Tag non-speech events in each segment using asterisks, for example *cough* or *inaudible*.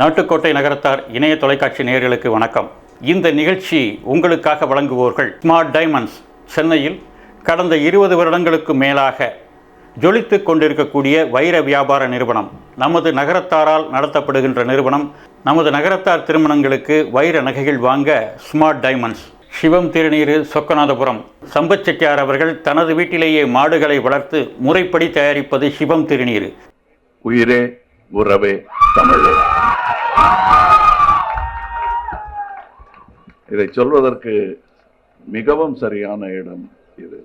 நாட்டுக்கோட்டை நகரத்தார் இணைய தொலைக்காட்சி நேயர்களுக்கு வணக்கம். இந்த நிகழ்ச்சி உங்களுக்காக வழங்குவோர்கள் ஸ்மார்ட் டைமண்ட்ஸ். சென்னையில் கடந்த இருபது வருடங்களுக்கு மேலாக ஜொலித்து கொண்டிருக்கக்கூடிய வைர வியாபார நிறுவனம் நமது நகரத்தாரால் நடத்தப்படுகின்ற நிறுவனம் நமது நகரத்தார் திருமணங்களுக்கு வைர நகைகள் வாங்க ஸ்மார்ட் டைமண்ட்ஸ். சிவம் திருநீர் சொக்கநாதபுரம். சம்பத் செட்டியார் அவர்கள் தனது வீட்டிலேயே மாடுகளை வளர்த்து முறைப்படி தயாரிப்பது சிவம் திருநீர் உயிரே உறவே தமிழே. இதை சொல்வதற்கு மிகவும் சரியான இடம் இது.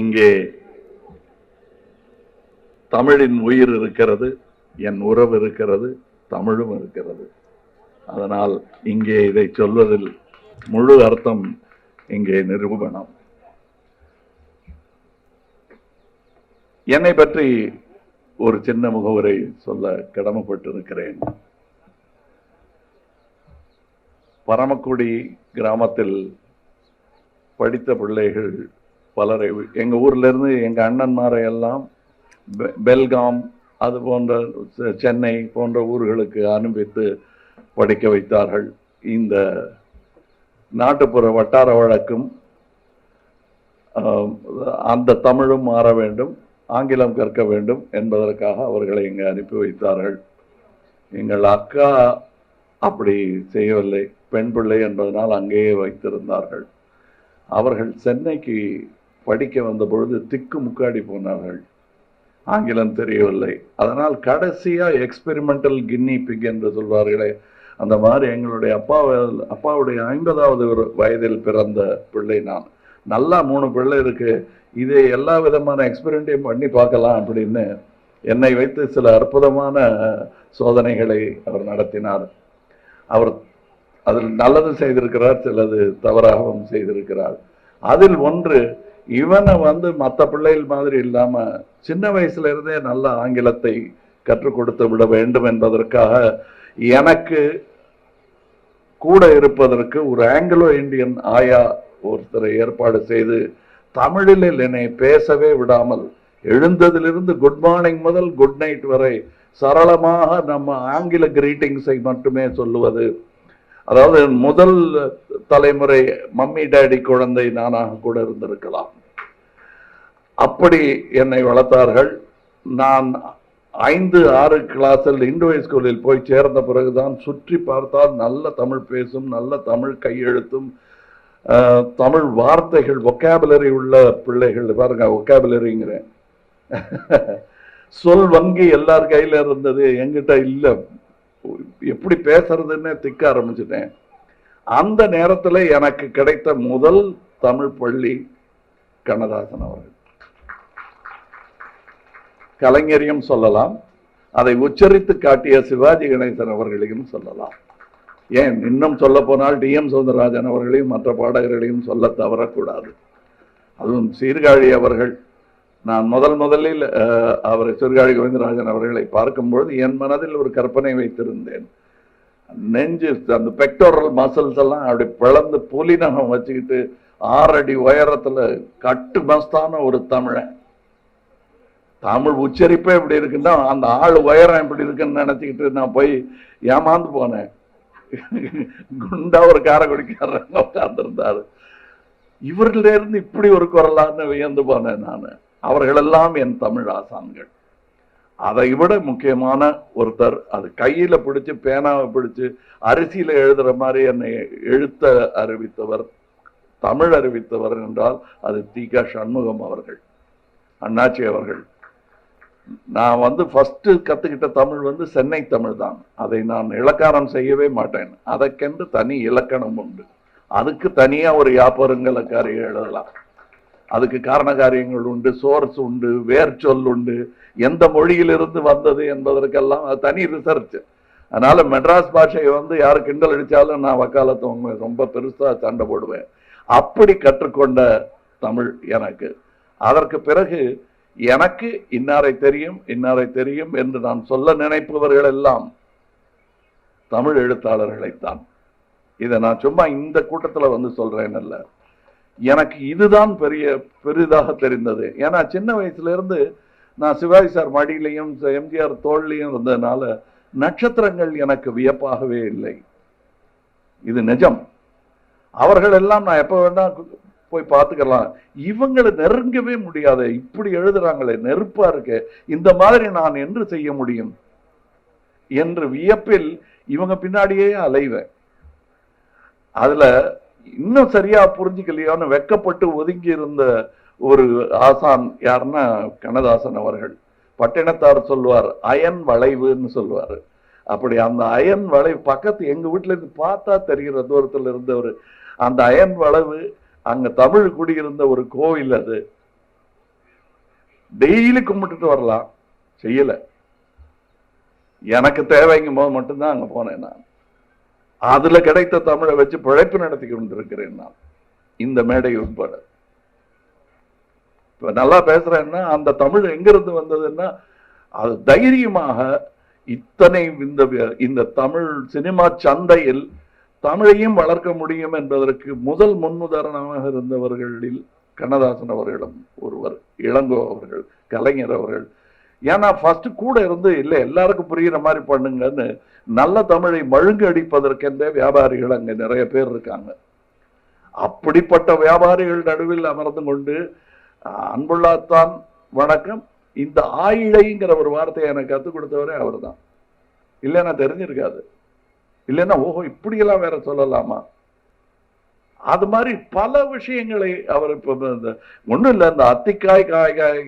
இங்கே தமிழின் உயிர் இருக்கிறது என் உறவு இருக்கிறது தமிழும் இருக்கிறது. அதனால் இங்கே இதை சொல்வதில் முழு அர்த்தம் இங்கே நிரூபணம். என்னை பற்றி ஒரு சின்ன முகவரை சொல்ல கடமைப்பட்டிருக்கிறேன். பரமக்குடி கிராமத்தில் படித்த பிள்ளைகள் பலரை எங்கள் ஊர்லேருந்து எங்கள் அண்ணன்மாரையெல்லாம் அண்ணன்மாரை எல்லாம் பெ- பெல்காம் அது போன்ற செ- சென்னை போன்ற ஊர்களுக்கு அனுப்பித்து படிக்க வைத்தார்கள். இந்த நாட்டுப்புற வட்டார வழக்கும் அந்த தமிழும் மாற வேண்டும் ஆங்கிலம் கற்க வேண்டும் என்பதற்காக அவர்களை இங்கே அனுப்பி வைத்தார்கள். எங்கள் அக்கா அப்படி செய்யவில்லை. பெண் பிள்ளை என்பதனால் அங்கேயே வைத்திருந்தார்கள். அவர்கள் சென்னைக்கு படிக்க வந்த பொழுது திக்கு முக்காடி போனார்கள். ஆங்கிலம் தெரியவில்லை. அதனால் கடைசியாக எக்ஸ்பெரிமெண்டல் கின்னி பிக் என்று சொல்வார்களே அந்த மாதிரி எங்களுடைய அப்பா அப்பாவுடைய ஐம்பதாவது ஒரு வயதில் பிறந்த பிள்ளை நான். நல்லா மூணு பிள்ளை இருக்கு. இதை எல்லா விதமான எக்ஸ்பெரிமெண்ட்டையும் பண்ணி பார்க்கலாம் அப்படின்னு என்னை வைத்து சில அற்புதமான சோதனைகளை அவர் நடத்தினார். அவர் அதில் நல்லது செய்திருக்கிறார் சிலது தவறாகவும் செய்திருக்கிறார். அதில் ஒன்று இவனை வந்து மற்ற பிள்ளைகள் மாதிரி இல்லாமல் சின்ன வயசுல இருந்தே நல்ல ஆங்கிலத்தை கற்றுக் கொடுத்து விட வேண்டும் என்பதற்காக எனக்கு கூட இருப்பதற்கு ஒரு ஆங்கிலோ இந்தியன் ஆயா ஒருத்தரை ஏற்பாடு செய்து தமிழில் என்னை பேசவே விடாமல் எழுந்ததிலிருந்து குட் மார்னிங் முதல் குட் நைட் வரை சரளமாக நம்ம ஆங்கில கிரீட்டிங்ஸை மட்டுமே சொல்லுவது அதாவது முதல் தலைமுறை மம்மி டேடி குழந்தை நானாக கூட இருந்திருக்கலாம். அப்படி என்னை வளர்த்தார்கள். நான் ஐந்து ஆறு கிளாஸில் இந்து ஸ்கூலில் போய் சேர்ந்த பிறகுதான் சுற்றி பார்த்தால் நல்ல தமிழ் பேசும் நல்ல தமிழ் கையெழுத்தும் தமிழ் வார்த்தைகள் ஒக்காபுலரி உள்ள பிள்ளைகள் பாருங்க ஒக்காபுலரிங்கிறேன் *laughs* சொல் வங்கி எல்லார் கையில இருந்தது என்கிட்ட இல்லை. எப்படி பேசுறதுன்னு திக்க ஆரம்பிச்சிட்டேன். அந்த நேரத்துல எனக்கு கிடைத்த முதல் தமிழ் பள்ளி கண்ணதாசன் அவர்கள். கலைஞரையும் சொல்லலாம். அதை உச்சரித்து காட்டிய சிவாஜி கணேசன் அவர்களையும் சொல்லலாம். ஏன்? இன்னும் சொல்ல போனால் டி எம் சௌந்தரராஜன் அவர்களையும் மற்ற பாடகர்களையும் சொல்ல தவறக்கூடாது. அதுவும் சீர்காழி அவர்கள் நான் முதல் முதலில் அவர் அவரை கோவிந்தராஜன் அவர்களை பார்க்கும்பொழுது என் மனதில் ஒரு கற்பனை வைத்திருந்தேன். நெஞ்சு அந்த பெக்டோரல் மசில்ஸ் எல்லாம் அப்படி பிளந்து புலிநகம் வச்சுக்கிட்டு ஆறடி உயரத்துல கட்டு மஸ்தான ஒரு தமிழன். தமிழ் உச்சரிப்பே இப்படி இருக்குன்னா அந்த ஆள் உயரம் இப்படி இருக்குன்னு நினச்சிக்கிட்டு நான் போய் ஏமாந்து போனேன். குண்டா ஒரு காரக்குடிக்காரங்க உட்காந்துருந்தாரு இவர்கள இப்படி ஒரு குரலான்னு வியந்து போனேன் நான். அவர்களெல்லாம் என் தமிழ் ஆசான்கள். அதை விட முக்கியமான ஒருத்தர் அது கையில் பிடிச்சி பேனாவை பிடிச்சி அரிசியில் எழுதுகிற மாதிரி என்னை எழுத்த அறிவித்தவர் தமிழ் அறிவித்தவர் என்றால் அது தீகா சண்முகம் அவர்கள் அண்ணாச்சி அவர்கள். நான் வந்து ஃபஸ்ட்டு கற்றுக்கிட்ட தமிழ் வந்து சென்னை தமிழ் தான். அதை நான் இலக்காரம் செய்யவே மாட்டேன். அதற்கென்று தனி இலக்கணம் உண்டு. அதுக்கு தனியாக ஒரு யாப்பருங்கலக்காரி எழுதலாம். அதுக்கு காரண காரியங்கள் உண்டு சோர்ஸ் உண்டு வேர் சொல் உண்டு. எந்த மொழியிலிருந்து வந்தது என்பதற்கெல்லாம் அது தனி ரிசர்ச் அதனால மெட்ராஸ் பாஷையை வந்து யார் கிண்டல் அடித்தாலும் நான் வக்காலத்து உண்மை ரொம்ப பெருசா சண்டை போடுவேன். அப்படி கற்றுக்கொண்ட தமிழ் எனக்கு. அதற்கு பிறகு எனக்கு இன்னாரை தெரியும் இன்னாரை தெரியும் என்று நான் சொல்ல நினைப்பவர்கள் எல்லாம் தமிழ் எழுத்தாளர்களைத்தான். இதை நான் சும்மா இந்த கூட்டத்தில் வந்து சொல்றேன் இல்லை எனக்கு இதுதான் பெரிய பெரிதாக தெரிந்தது. ஏன்னா சின்ன வயசுல இருந்து நான் சிவாஜி சார் மடியிலையும் எம்ஜிஆர் தோல்லையும் இருந்ததுனால நட்சத்திரங்கள் எனக்கு வியப்பாகவே இல்லை. இது நிஜம். அவர்கள் எல்லாம் நான் எப்ப வேணா போய் பார்த்துக்கலாம். இவங்களை நெருங்கவே முடியாது. இப்படி எழுதுறாங்களே நெருப்பா இருக்கு. இந்த மாதிரி நான் என்று செய்ய முடியும்? என்று வியப்பில் இவங்க பின்னாடியே அலைவேன். அதுல இன்னும் சரியா புரிஞ்சுக்கலையோன்னு வெக்கப்பட்டு ஒதுங்கி இருந்த ஒரு ஆசான் யாருன்னா கண்ணதாசன் அவர்கள். பட்டினத்தார் சொல்லுவார் அயன் வளைவுன்னு சொல்லுவார். அப்படி அந்த அயன் வளைவு பக்கத்து எங்க வீட்டுல இருந்து பார்த்தா தெரிகிற தூரத்துல இருந்த ஒரு அந்த அயன் வளைவு அங்க தமிழ் குடியிருந்த ஒரு கோவில் அது. டெய்லி கும்பிட்டுட்டு வரலாம். செய்யல. எனக்கு தேவைங்கும் போது மட்டும்தான் அங்க போனேன் நான். அதுல கிடைத்த தமிழை வச்சு பிழைப்பு நடத்தி கொண்டிருக்கிறேன் நான். இந்த மேடை உட்பட. இப்ப நல்லா பேசுறேன்னா அந்த தமிழ் எங்கிருந்து வந்ததுன்னா அது தைரியமாக இத்தனை இந்த இந்த தமிழ் சினிமா சந்தையில் தமிழையும் வளர்க்க முடியும் என்பதற்கு முதல் முன்னுதாரணமாக இருந்தவர்களில் கண்ணதாசன் அவர்களும் ஒருவர் இளங்கோ அவர்கள் கலைஞர் அவர்கள் ஏன்னா ஃபர்ஸ்ட் கூட இருந்து இல்லை எல்லாருக்கும் புரியுற மாதிரி பண்ணுங்கன்னு நல்ல தமிழை மழுங்கு அடிப்பதற்கென்றே வியாபாரிகள் அங்கே நிறைய பேர் இருக்காங்க. அப்படிப்பட்ட வியாபாரிகள் நடுவில் அமர்ந்து கொண்டு அன்புள்ளாத்தான் வணக்கம். இந்த ஆயிழைங்கிற ஒரு வார்த்தையை எனக்கு கற்றுக் கொடுத்தவரே அவர் தான் இல்லைன்னா தெரிஞ்சிருக்காது. இல்லைன்னா ஓஹோ இப்படியெல்லாம் வேற சொல்லலாமா? அது மாதிரி பல விஷயங்களை அவர் இப்போ இந்த ஒன்றும் இல்லை இந்த அத்திக்காய் காய் காய்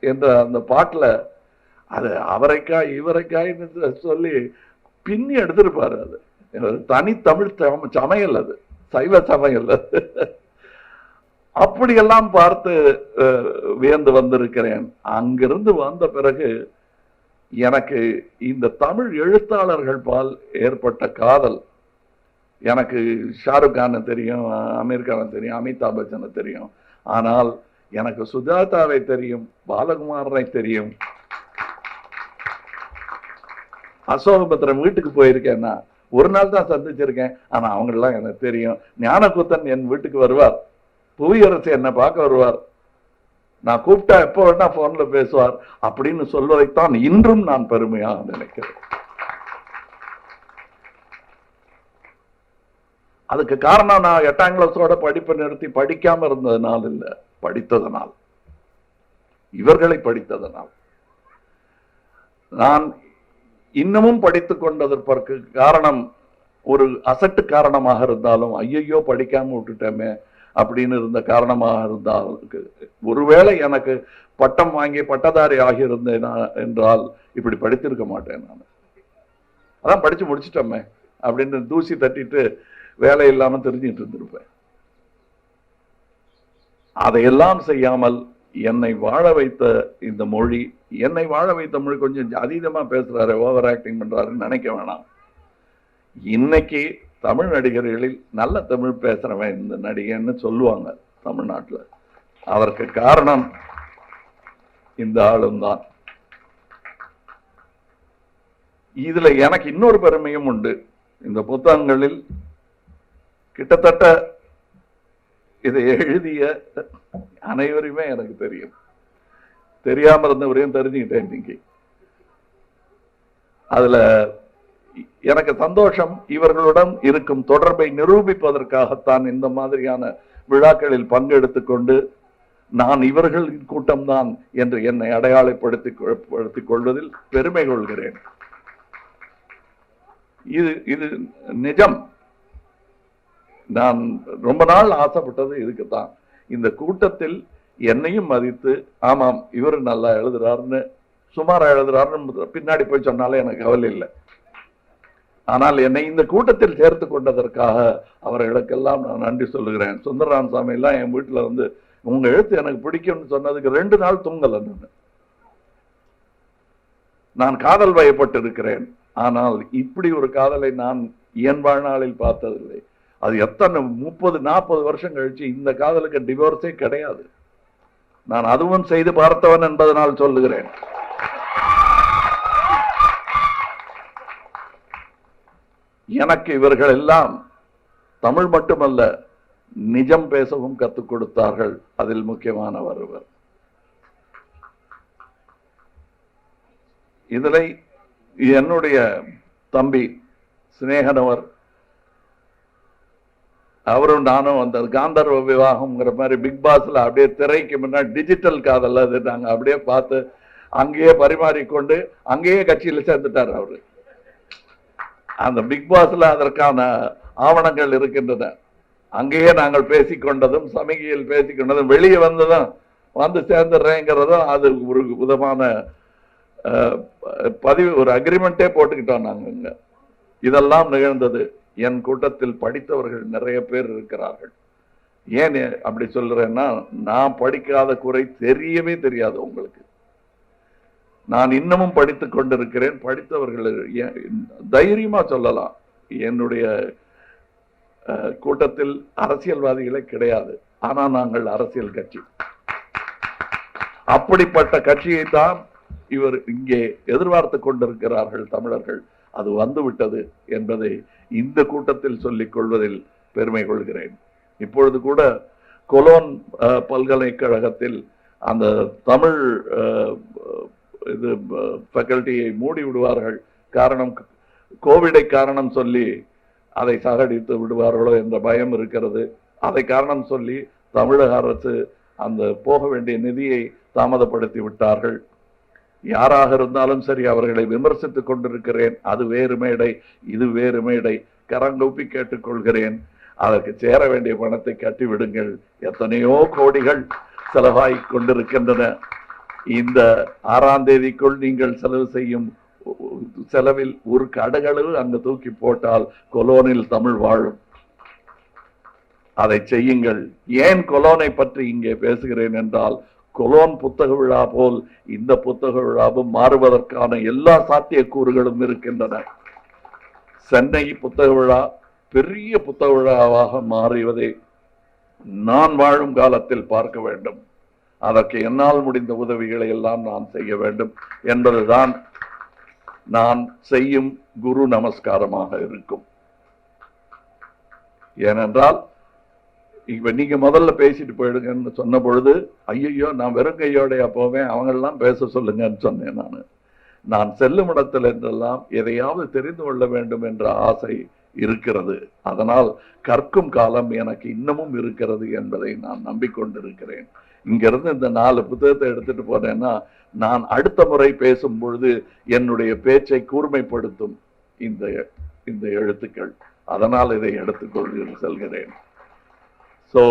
என்ற அந்த பாட்டில் அது அவரைக்காய் இவரைக்காய்ன்னு சொல்லி பின்னி எடுத்திருப்பாரு அது. அது தனித்தமிழ் சம- சமையல் அது. சைவ சமையல் அது. அப்படியெல்லாம் பார்த்து வியந்து வந்திருக்கிறேன். அங்கிருந்து வந்த பிறகு எனக்கு இந்த தமிழ் எழுத்தாளர்கள் பால் ஏற்பட்ட காதல். எனக்கு ஷாருக் கானை தெரியும் அமீர் கானை தெரியும் அமிதாப் பச்சனை தெரியும். ஆனால் எனக்கு சுஜாதாவை தெரியும் பாலகுமாரனை தெரியும். அசோகபத்திரம் வீட்டுக்கு போயிருக்கேன்னா ஒரு நாள் தான் சந்திச்சிருக்கேன். ஆனா அவங்களெல்லாம் எனக்கு தெரியும். ஞானகுத்தன் என் வீட்டுக்கு வருவார். புவியரசு என்னை பார்க்க வருவார். நான் கூப்பிட்டா எப்போ வேணா போன்ல பேசுவார். அப்படின்னு சொல்வதைத்தான் இன்றும் நான் பெருமையாக நினைக்கிறேன். அதுக்கு காரணம் நான் எட்டாம் கிளாஸோட படிப்பை நிறுத்தி படிக்காம இருந்ததுனால இல்லை. படித்ததனால். இவர்களை படித்ததனால். நான் இன்னமும் படித்து கொண்டதற்கு காரணம் ஒரு அசட்டு காரணமாக இருந்தாலும் ஐயையோ படிக்காம விட்டுட்டோமே அப்படின்னு இருந்த காரணமாக இருந்தால் ஒருவேளை எனக்கு பட்டம் வாங்கி பட்டதாரி ஆகியிருந்தேன் என்றால் இப்படி படித்திருக்க மாட்டேன் நான். அதான் படிச்சு முடிச்சிட்டோமே அப்படின்னு தூசி தட்டிட்டு வேலை இல்லாமல் தெரிஞ்சுட்டு இருந்திருப்பேன். அதையெல்லாம் செய்யாமல் என்னை வாழ வைத்த இந்த மொழி என்னை வாழ வைத்த மொழி கொஞ்சம் அதீதமா பேசுறாரு ஓவர் ஆக்டிங் பண்றாருன்னு நினைக்க வேணாம். இன்னைக்கு தமிழ் நடிகர்களில் நல்ல தமிழ் பேசுறவன் இந்த நடிகன்னு சொல்லுவாங்க தமிழ்நாட்டுல. அதற்கு காரணம் இந்த ஆளும் தான். இதுல எனக்கு இன்னொரு பெருமையும் உண்டு. இந்த புத்தகங்களில் கிட்டத்தட்ட இதை எழுதிய அனைவருமே எனக்கு தெரியும். தெரியாம இருந்தவரையும் தெரிஞ்சுக்கிட்டேன் இன்னைக்கு. அதுல எனக்கு சந்தோஷம் இவர்களுடன் இருக்கும் தொடர்பை நிரூபிப்பதற்காகத்தான் இந்த மாதிரியான விழாக்களில் பங்கெடுத்து கொண்டு நான் இவர்களின் கூட்டம்தான் என்று என்னை அடையாளப்படுத்தி கொள்வதில் பெருமை கொள்கிறேன். இது இது நிஜம். நான் ரொம்ப நாள் ஆசைப்பட்டது இதுக்குத்தான். இந்த கூட்டத்தில் என்னையும் மதித்து ஆமாம் இவர் நல்லா எழுதுறாருன்னு சுமாரா எழுதுறாருன்னு பின்னாடி போய் சொன்னாலே எனக்கு கவலை இல்லை. ஆனால் என்னை இந்த கூட்டத்தில் சேர்த்து கொண்டதற்காக அவர்களுக்கெல்லாம் நான் நன்றி சொல்லுகிறேன். சுந்தரராம் சாமியெல்லாம் என் வீட்டில் வந்து உங்க எழுத்து எனக்கு பிடிக்கும்னு சொன்னதுக்கு ரெண்டு நாள் தூங்கலை நான். நான் காதல் வயப்பட்டு இருக்கிறேன். ஆனால் இப்படி ஒரு காதலை நான் என் வாழ்நாளில் பார்த்ததில்லை. அது எத்தனை முப்பது நாற்பது வருஷம் கழிச்சு இந்த காதலுக்கு டிவோர்ஸே கிடையாது. நான் அதுவும் செய்து பார்த்தவன் என்பதனால் சொல்லுகிறேன். எனக்கு இவர்கள் எல்லாம் தமிழ் மட்டுமல்ல நிஜம் பேசவும் கற்றுக் கொடுத்தார்கள். அதில் முக்கியமானவர் இவர். இதில் என்னுடைய தம்பி சிநேகனவர் அவரும் நானும் அந்த காந்தர்வ விவாகம்ங்கிற மாதிரி பிக் பாஸ்ல அப்படியே திரைக்கு முன்னாடி டிஜிட்டல் காதல் அது நாங்கள் அப்படியே பார்த்து அங்கேயே பரிமாறிக்கொண்டு அங்கேயே கட்சியில் சேர்ந்துட்டார் அவர். அந்த பிக் பாஸ்ல அதற்கான ஆவணங்கள் இருக்கின்றன. அங்கேயே நாங்கள் பேசிக்கொண்டதும் சமிகையில் பேசிக்கொண்டதும் வெளியே வந்ததும் வந்து சேர்ந்துடுறேங்கிறதும் அது ஒரு விதமான பதிவு ஒரு அக்ரிமெண்ட்டே போட்டுக்கிட்டோம் நாங்கள் இங்கே. இதெல்லாம் நிகழ்ந்தது. என் கூட்டத்தில் படித்தவர்கள் நிறைய பேர் இருக்கிறார்கள். ஏன் அப்படி சொல்றேன்னா நான் படிக்காத குறை தெரியவே தெரியாது உங்களுக்கு. நான் இன்னமும் படித்து கொண்டிருக்கிறேன் படித்தவர்கள் தைரியமா சொல்லலாம். என்னுடைய கூட்டத்தில் அரசியல்வாதிகளே கிடையாது. ஆனா நாங்கள் அரசியல் கட்சி. அப்படிப்பட்ட கட்சியை தான் இவர் இங்கே எதிர்பார்த்து கொண்டிருக்கிறார்கள் தமிழர்கள். அது வந்துவிட்டது என்பதை இந்த கூட்டத்தில் சொல்லிக் கொள்வதில் பெருமை கொள்கிறேன். இப்பொழுது கூட கொலோன் பல்கலைக்கழகத்தில் அந்த தமிழ் இது ஃபேக்கல்ட்டியை மூடி விடுவார்கள். காரணம் கோவிடை காரணம் சொல்லி அதை சாகடித்து விடுவார்களோ என்ற பயம் இருக்கிறது. அதை காரணம் சொல்லி தமிழக அரசு அந்த போக வேண்டிய நிதியை தாமதப்படுத்தி விட்டார்கள். யாராக இருந்தாலும் சரி அவர்களை விமர்சித்துக் கொண்டிருக்கிறேன். அது வேறு மேடை இது வேறு மேடை. கரங்கூப்பி கேட்டுக்கொள்கிறேன். அதற்கு சேர வேண்டிய பணத்தை கட்டிவிடுங்கள். எத்தனையோ கோடிகள் செலவாகிக் கொண்டிருக்கின்றன. இந்த ஆறாம் தேதிக்குள் நீங்கள் செலவு செய்யும் செலவில் ஒரு கடகளவு அங்கு தூக்கி போட்டால் கொலோனில் தமிழ் வாழும். அதை செய்யுங்கள். ஏன் கொலோனை பற்றி இங்கே பேசுகிறேன் என்றால் கொலோன் புத்தக விழா போல் இந்த புத்தக விழாவும் மாறுவதற்கான எல்லா சாத்தியக்கூறுகளும் இருக்கின்றன. சென்னை புத்தக விழா பெரிய புத்தக விழாவாக மாறுவதை நான் வாழும் காலத்தில் பார்க்க வேண்டும். அதற்கு என்னால் முடிந்த உதவிகளை எல்லாம் நான் செய்ய வேண்டும் என்பதுதான் நான் செய்யும் குரு நமஸ்காரமாக இருக்கும். ஏனென்றால் இப்போ நீங்கள் முதல்ல பேசிட்டு போயிடுங்கன்னு சொன்ன பொழுது ஐயையோ நான் வெறும் கையோடைய போவேன் அவங்கெல்லாம் பேச சொல்லுங்கன்னு சொன்னேன் நான். நான் செல்லும் இடத்துல என்றெல்லாம் எதையாவது தெரிந்து கொள்ள வேண்டும் என்ற ஆசை இருக்கிறது. அதனால் கற்கும் காலம் எனக்கு இன்னமும் இருக்கிறது என்பதை நான் நம்பிக்கொண்டிருக்கிறேன். இங்கிருந்து இந்த நாலு புத்தகத்தை எடுத்துட்டு போனேன்னா நான் அடுத்த முறை பேசும் பொழுது என்னுடைய பேச்சை கூர்மைப்படுத்தும் இந்த இந்த எழுத்துக்கள். அதனால் இதை எடுத்துக்கொண்டு செல்கிறேன். ஸோ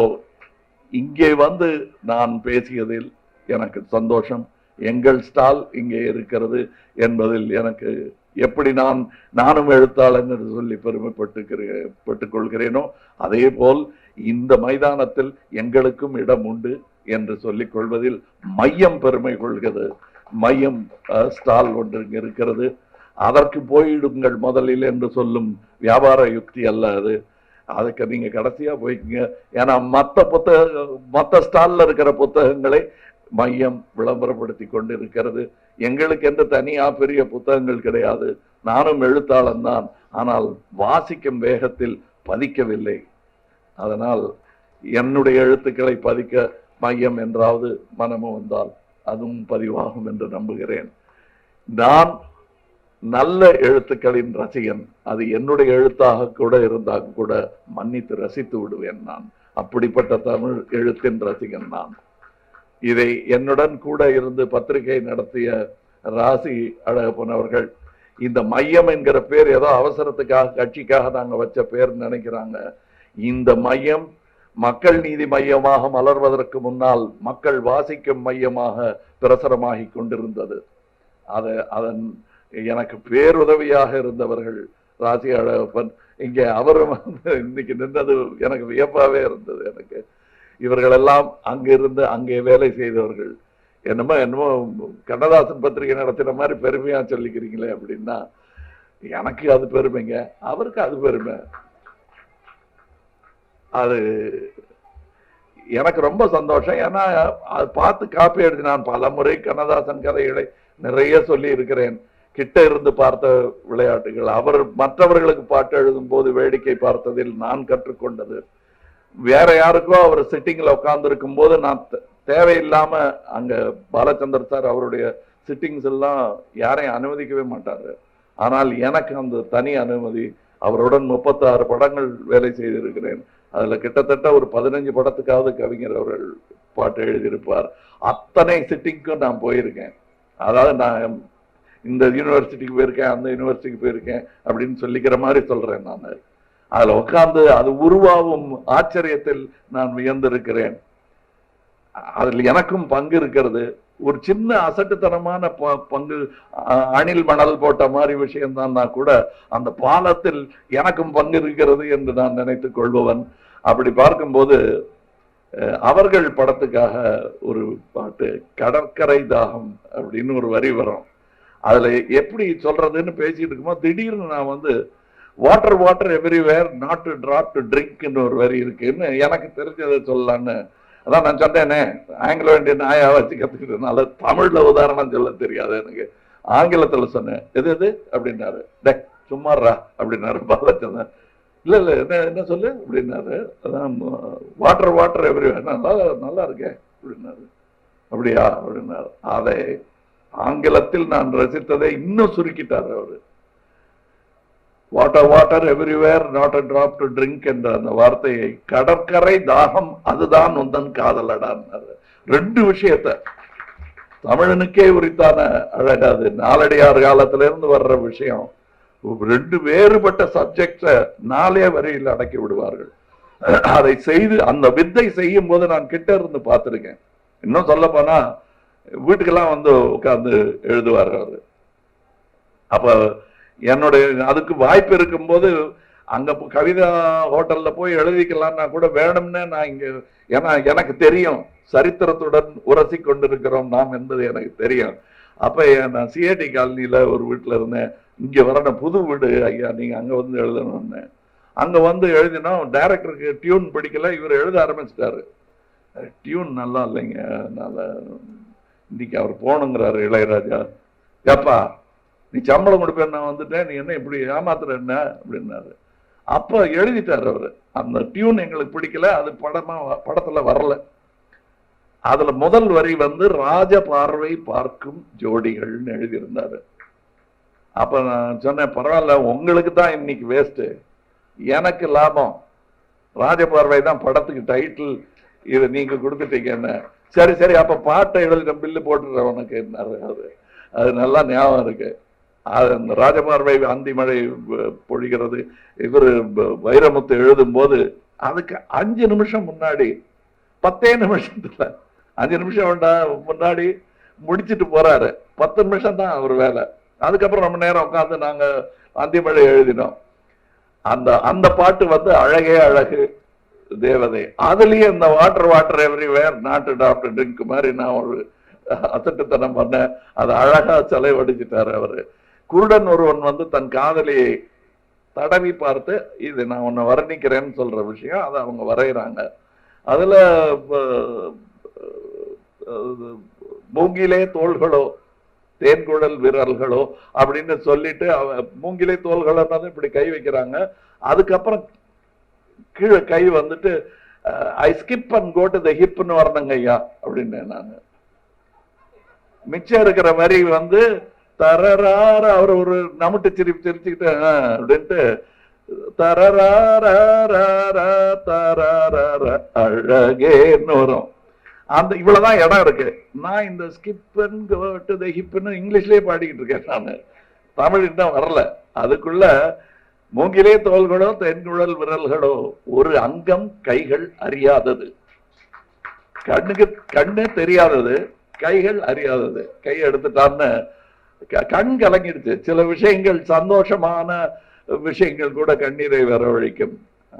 இங்கே வந்து நான் பேசியதில் எனக்கு சந்தோஷம். எங்கள் ஸ்டால் இங்கே இருக்கிறது என்பதில் எனக்கு எப்படி நான் நானும் எழுத்தாளன் என்று சொல்லி பெருமைப்பட்டுக்கிறேன் கொள்கிறேனோ அதே போல் இந்த மைதானத்தில் எங்களுக்கும் இடம் உண்டு என்று சொல்லிக் கொள்வதில் மையம் பெருமை கொள்கிறது. மையம் ஸ்டால் ஒன்று இங்கே இருக்கிறது. அதற்கு போயிடுங்கள் முதலில் என்று சொல்லும் வியாபார யுக்தி அல்ல அது. அதுக்கு நீங்கள் கடைசியாக போய்க்குங்க. ஏன்னா மற்ற புத்தக மற்ற ஸ்டால்ல இருக்கிற புத்தகங்களை மையம் விளம்பரப்படுத்தி கொண்டு இருக்கிறது எங்களுக்கு எந்த தனியாக பெரிய புத்தகங்கள் கிடையாது. நானும் எழுத்தாளன் தான். ஆனால் வாசிக்கும் வேகத்தில் பதிக்கவில்லை. அதனால் என்னுடைய எழுத்துக்களை பதிக்க மையம் என்றாவது மனமும் வந்தால் அதுவும் பதிவாகும் என்று நம்புகிறேன். நான் நல்ல எழுத்துக்களின் ரசிகன். அது என்னுடைய எழுத்தாக கூட இருந்தால் கூட மன்னித்து ரசித்து விடுவேன் நான். அப்படிப்பட்ட தமிழ் எழுத்தின் ரசிகன் நான். இதை என்னுடன் கூட இருந்து பத்திரிகை நடத்திய ராசி அழகப்பன் அவர்கள் இந்த மையம் என்கிற பேர் ஏதோ அவசரத்துக்காக கட்சிக்காக நாங்கள் வச்ச பேர் நினைக்கிறாங்க. இந்த மையம் மக்கள் நீதி மையமாக மலர்வதற்கு முன்னால் மக்கள் வாசிக்கும் மையமாக பிரசரமாகி கொண்டிருந்தது. அதை அதன் எனக்கு பேருதவியாக இருந்தவர்கள் ராஜி அழகப்பன். இங்கே அவரும் வந்து இன்னைக்கு நின்றது எனக்கு வியப்பாவே இருந்தது எனக்கு. இவர்களெல்லாம் அங்கிருந்து அங்கே வேலை செய்தவர்கள். என்னமோ என்னமோ கண்ணதாசன் பத்திரிகை நடத்தின மாதிரி பெருமையாக சொல்லிக்கிறீங்களே அப்படின்னா எனக்கு அது பெருமைங்க. அவருக்கு அது பெருமை. அது எனக்கு ரொம்ப சந்தோஷம். ஏன்னா அது பார்த்து காப்பி எடுத்து நான் பல முறை கண்ணதாசன் கதைகளை நிறைய சொல்லி இருக்கிறேன் கிட்ட இருந்து பார்த்த விளையாட்டுகள் அவர் மற்றவர்களுக்கு பாட்டு எழுதும் போது வேடிக்கை பார்த்ததில் நான் கற்றுக்கொண்டது. வேற யாருக்கோ அவர் சிட்டிங்ல உட்காந்துருக்கும் போது நான் தே- தேவையில்லாம அங்க பாலச்சந்தர் சார் அவருடைய சிட்டிங்ஸ் எல்லாம் யாரையும் அனுமதிக்கவே மாட்டாரு. ஆனால் எனக்கு அந்த தனி அனுமதி அவருடன் முப்பத்தாறு படங்கள் வேலை செய்திருக்கிறேன். அதுல கிட்டத்தட்ட ஒரு பதினஞ்சு படத்துக்காவது கவிஞர் அவர்கள் பாட்டு எழுதியிருப்பார். அத்தனை சிட்டிங்க்கும் நான் போயிருக்கேன். அதாவது நான் இந்த யூனிவர்சிட்டிக்கு போயிருக்கேன் அந்த யூனிவர்சிட்டிக்கு போயிருக்கேன் அப்படின்னு சொல்லிக்கிற மாதிரி சொல்றேன் நான். அதில் உட்காந்து அது உருவாகும் ஆச்சரியத்தில் நான் வியந்திருக்கிறேன். அதில் எனக்கும் பங்கு இருக்கிறது. ஒரு சின்ன அசட்டுத்தனமான ப- பங்கு அ- அணில் மணல் போட்ட மாதிரி விஷயம்தான் நான் கூட அந்த பாலத்தில் எனக்கும் பங்கு இருக்கிறது என்று நான் நினைத்துக் கொள்பவன். அப்படி பார்க்கும்போது அவர்கள் படத்துக்காக ஒரு பாட்டு கடற்கரை தாகம் அப்படின்னு ஒரு வரி வரும். அதில் எப்படி சொல்கிறதுன்னு பேசிட்டு இருக்குமோ திடீர்னு நான் வந்து water water everywhere not to drop to ட்ரிங்க்னு ஒரு வரி இருக்குன்னு எனக்கு தெரிஞ்சதை சொல்லலான்னு அதான் நான் சொன்னேனே. ஆங்கிலோ வேண்டிய நாயா வச்சு கற்றுக்கிட்டதுனால தமிழில் உதாரணம் சொல்ல தெரியாது எனக்கு. ஆங்கிலத்தில் சொன்னேன். எது எது? அப்படின்னாரு. டே சும்மாறா அப்படின்னாரு பாலச்சந்திரன் இல்லை இல்லை என்ன என்ன சொல்லு? அப்படின்னாரு. அதான் வாட்டர் வாட்டர் எவ்ரிவேர் நல்லா நல்லா இருக்கேன் அப்படின்னாரு. அப்படியா? அப்படின்னாரு. அதை ஆங்கிலத்தில் நான் ரசித்ததை இன்னும் சுருக்கிட்டார் அவர். Water water everywhere not a drop to drink என்ற அந்த வார்த்தையை கடற்கரை தாகம் அதுதான் உந்தன் காதலடான்னாரு ரெண்டு விஷயத்த. தமிழனுக்கே உரித்தான அழகாது நாலடியார் காலத்துல இருந்து வர்ற விஷயம். ரெண்டு வேறுபட்ட சப்ஜெக்ட நாளே வரையில் அடக்கி விடுவார்கள். அதை செய்து அந்த வித்தை செய்யும் போது நான் கிட்ட இருந்து பார்த்திருக்கேன். இன்னும் சொல்ல போனா வீட்டுக்கெல்லாம் வந்து உட்காந்து எழுதுவார் அவர். அப்போ என்னுடைய அதுக்கு வாய்ப்பு இருக்கும்போது அங்கே கவிதா ஹோட்டலில் போய் எழுதிக்கலாம்னா கூட வேணும்னே நான் இங்கே ஏன்னா எனக்கு தெரியும். சரித்திரத்துடன் உரசி கொண்டிருக்கிறோம் நாம் என்பது எனக்கு தெரியும். அப்போ நான் சிஐடி காலனியில் ஒரு வீட்டில் இருந்தேன். இங்கே வரணும் புது வீடு ஐயா நீங்கள் அங்கே வந்து எழுதணும்னு. அங்கே வந்து எழுதினோம் டைரக்டருக்கு டியூன் பிடிக்கல இவர் எழுத ஆரம்பிச்சிட்டாரு. டியூன் நல்லா இல்லைங்க நல்லா இன்னைக்கு அவர் போகணுங்கிறாரு இளையராஜா. ஏப்பா நீ சம்பளம் கொடுப்பேன் நான் வந்துட்டேன் நீ என்ன இப்படி ஏமாத்துற என்ன? அப்படின்னாரு. அப்ப எழுதிட்டாரு அவரு. அந்த டியூன் எங்களுக்கு பிடிக்கல அது படமா படத்துல வரல. அதுல முதல் வரி வந்து ராஜ பார்வை பார்க்கும் ஜோடிகள்னு எழுதியிருந்தாரு. அப்ப நான் சொன்னேன் பரவாயில்ல உங்களுக்கு தான் இன்னைக்கு வேஸ்ட் எனக்கு லாபம். ராஜ பார்வை தான் படத்துக்கு டைட்டில் இதை நீங்க கொடுத்துட்டீங்க என்ன? சரி சரி அப்ப பாட்டை எழுதின பில்லு போட்டுறேன் உனக்கு. என்னாரு அது அது நல்லா ஞாபகம் இருக்கு. அது அந்த ராஜமார்பை அந்தி மழை பொழிகிறது. இவர் வைரமுத்து எழுதும் போது அதுக்கு அஞ்சு நிமிஷம் முன்னாடி பத்தே நிமிஷத்துல அஞ்சு நிமிஷம் வேண்டாம் முன்னாடி முடிச்சிட்டு போறாரு. பத்து நிமிஷம் தான் அவர் வேலை. அதுக்கப்புறம் ரொம்ப நேரம் உட்காந்து நாங்க அந்திமழை எழுதினோம். அந்த அந்த பாட்டு வந்து அழகே அழகு. தேவதை. அதுலயே இந்த water water everywhere not doctor drink மாதிரி நான் ஒரு அசட்டுத்தனம் பண்ணேன். அதை அழகா செலவடிச்சிட்டாரு அவரு. குருடன் ஒருவன் வந்து தன் காதலியை தடவி பார்த்து இது நான் உன்னை வர்ணிக்கிறேன்னு சொல்ற விஷயம் அதை அவங்க வரைகிறாங்க அதுல மூங்கிலே தோள்களோ தேன்குழல் விரல்களோ அப்படின்னு சொல்லிட்டு அவ மூங்கிலே தோள்களோன்னு இப்படி கை வைக்கிறாங்க. அதுக்கப்புறம் கீழே கை வந்துட்டு ஐ ஸ்கிப் அண்ட் கோட்டு த ஹிப்னு வரணுங்க ஐயா அப்படின்னேன் நான். மிச்சம் இருக்கிற மாதிரி வந்து தரரார அவர் ஒரு நமுட்டு சிரிப்பு சிரிச்சுக்கிட்டு அப்படின்ட்டு அழகேன்னு வரும். அந்த இவ்வளவுதான் இடம் இருக்கு. நான் இந்த ஸ்கிப்பன் கோட்டு த ஹிப்னு இங்கிலீஷ்லயே பாடிக்கிட்டு இருக்கேன் நான். தமிழ் இன்னும் வரல. அதுக்குள்ள மூங்கிலே தோள்களோ தென்குழல் விரல்களோ ஒரு அங்கம் கைகள் அறியாதது. கண்ணுக்கு கண்ணு தெரியாதது கைகள் அறியாதது. கை எடுத்துட்டான்னு கண் கலங்கிடுச்சு. சில விஷயங்கள் சந்தோஷமான விஷயங்கள் கூட கண்ணீரை வரவழைக்கும்.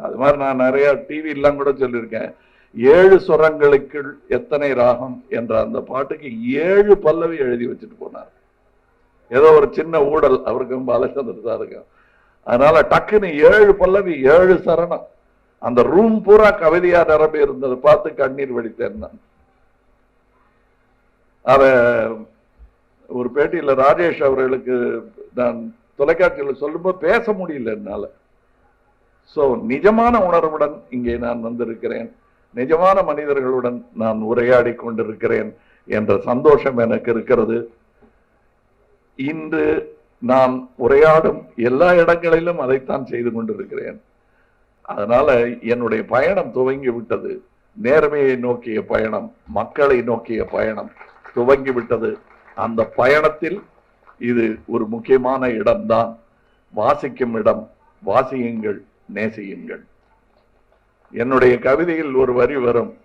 அது மாதிரி நான் நிறைய டிவி எல்லாம் கூட சொல்லியிருக்கேன். ஏழு சுரங்களுக்குள் எத்தனை ராகம் என்ற அந்த பாட்டுக்கு ஏழு பல்லவி எழுதி வச்சுட்டு போனார். ஏதோ ஒரு சின்ன ஊடல் அவருக்கும் பாலச்சந்திர சாருக்கும். அதனால டக்குன்னு ஏழு பல்லவி ஏழு சரணம். அந்த ரூம் பூரா கவிதையா நிரம்பி இருந்ததை. பார்த்து கண்ணீர் வடித்தேன் நான். அத ஒரு பேட்டியில ராஜேஷ் அவர்களுக்கு நான் தொலைக்காட்சியில் சொல்லும்போது பேச முடியல என்னால. சோ நிஜமான உணர்வுடன் இங்கே நான் வந்திருக்கிறேன். நிஜமான மனிதர்களுடன் நான் உரையாடி கொண்டிருக்கிறேன் என்ற சந்தோஷம் எனக்கு இருக்கிறது. இன்று நான் உரையாடும் எல்லா இடங்களிலும் அதைத்தான் செய்து கொண்டிருக்கிறேன். அதனால என்னுடைய பயணம் துவங்கி விட்டது. நேர்மையை நோக்கிய பயணம் மக்களை நோக்கிய பயணம் துவங்கி விட்டது. அந்த பயணத்தில் இது ஒரு முக்கியமான இடம்தான். வாசிக்கும் இடம் வாசியுங்கள் நேசியுங்கள். என்னுடைய கவிதையில் ஒரு வரி வரும்.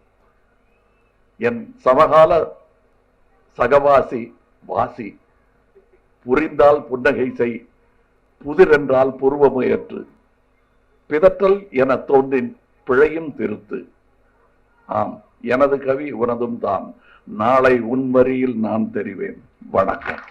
என் சமகால சகவாசி வாசி புரிந்தால் புன்னகை செய் புதிரென்றால் புருவமுயற்று பிதற்றல் என தோன்றின் பிழையும் திருத்து. ஆம் எனது கவி உனதும் தான். நாளை உன்மறியில் நான் தெரிவேன். வணக்கம்.